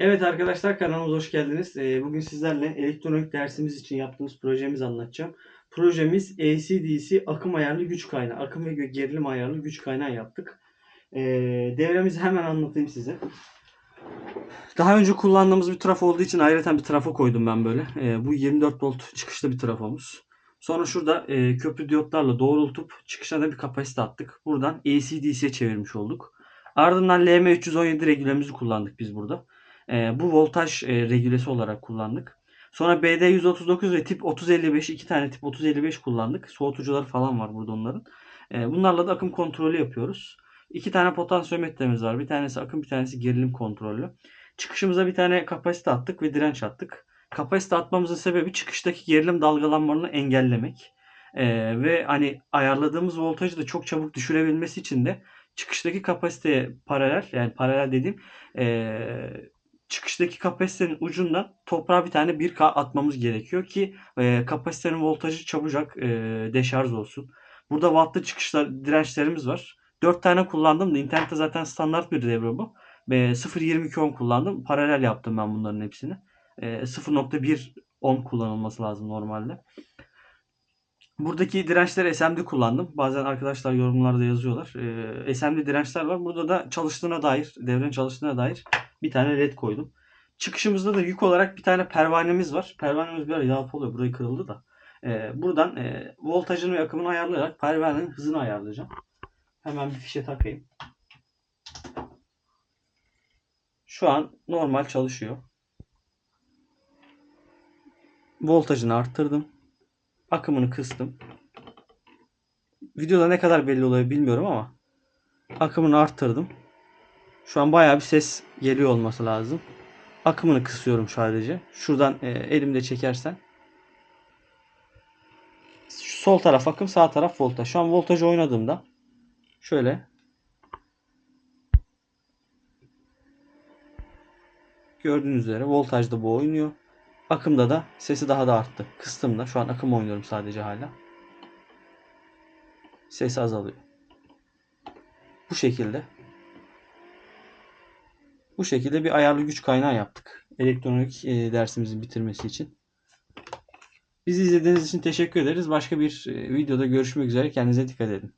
Evet arkadaşlar kanalımıza hoş geldiniz. Ee, Bugün sizlerle elektronik dersimiz için yaptığımız projemizi anlatacağım. Projemiz AC/DC akım ayarlı güç kaynağı, akım ve gerilim ayarlı güç kaynağı yaptık. Ee, Devremizi hemen anlatayım size. Daha önce kullandığımız bir trafo olduğu için ayrıca bir trafo koydum ben böyle. Ee, Bu 24 volt çıkışlı bir trafomuz. Sonra şurada e, köprü diyotlarla doğrultup çıkışa da bir kapasite attık. Buradan AC/DC'ye çevirmiş olduk. Ardından LM317 regülemizi kullandık biz burada. E, bu voltaj e, regülesi olarak kullandık. Sonra BD139 ve tip 3055 iki tane tip 3055 kullandık. Soğutucuları falan var burada onların. E, bunlarla da akım kontrolü yapıyoruz. İki tane potansiyometremiz var. Bir tanesi akım bir tanesi gerilim kontrolü. Çıkışımıza bir tane kapasite attık ve direnç attık. Kapasite atmamızın sebebi çıkıştaki gerilim dalgalanmalarını engellemek. E, ve hani ayarladığımız voltajı da çok çabuk düşürebilmesi için de çıkıştaki kapasiteye paralel yani paralel dediğim e, çıkıştaki kapasitenin ucundan toprağa bir tane 1K atmamız gerekiyor ki e, kapasitenin voltajı çabucak e, deşarj olsun. Burada wattlı çıkışlar dirençlerimiz var. 4 tane kullandım da internette zaten standart bir devre bu. E, 0.22 ohm kullandım. Paralel yaptım ben bunların hepsini. E, 0.1 ohm kullanılması lazım normalde. Buradaki dirençleri SMD kullandım. Bazen arkadaşlar yorumlarda yazıyorlar. Ee, SMD dirençler var. Burada da çalıştığına dair, devrenin çalıştığına dair bir tane led koydum. Çıkışımızda da yük olarak bir tane pervanemiz var. Pervanemiz biraz yağlı oluyor. Burayı kırıldı da. Ee, buradan e, voltajını ve akımını ayarlayarak pervanenin hızını ayarlayacağım. Hemen bir fişe takayım. Şu an normal çalışıyor. Voltajını arttırdım. Akımını kıstım. Videoda ne kadar belli oluyor bilmiyorum ama akımını arttırdım. Şu an bayağı bir ses geliyor olması lazım. Akımını kısıyorum sadece. Şuradan e, elimde çekersen. Şu sol taraf akım, sağ taraf voltaj. Şu an voltajı oynadığımda şöyle gördüğünüz üzere voltajda bu oynuyor. Akımda da sesi daha da arttı. Kıstığımda şu an akım oynuyorum sadece hala. Ses azalıyor. Bu şekilde. Bu şekilde bir ayarlı güç kaynağı yaptık. Elektronik e, dersimizin bitirmesi için. Bizi izlediğiniz için teşekkür ederiz. Başka bir e, videoda görüşmek üzere. Kendinize dikkat edin.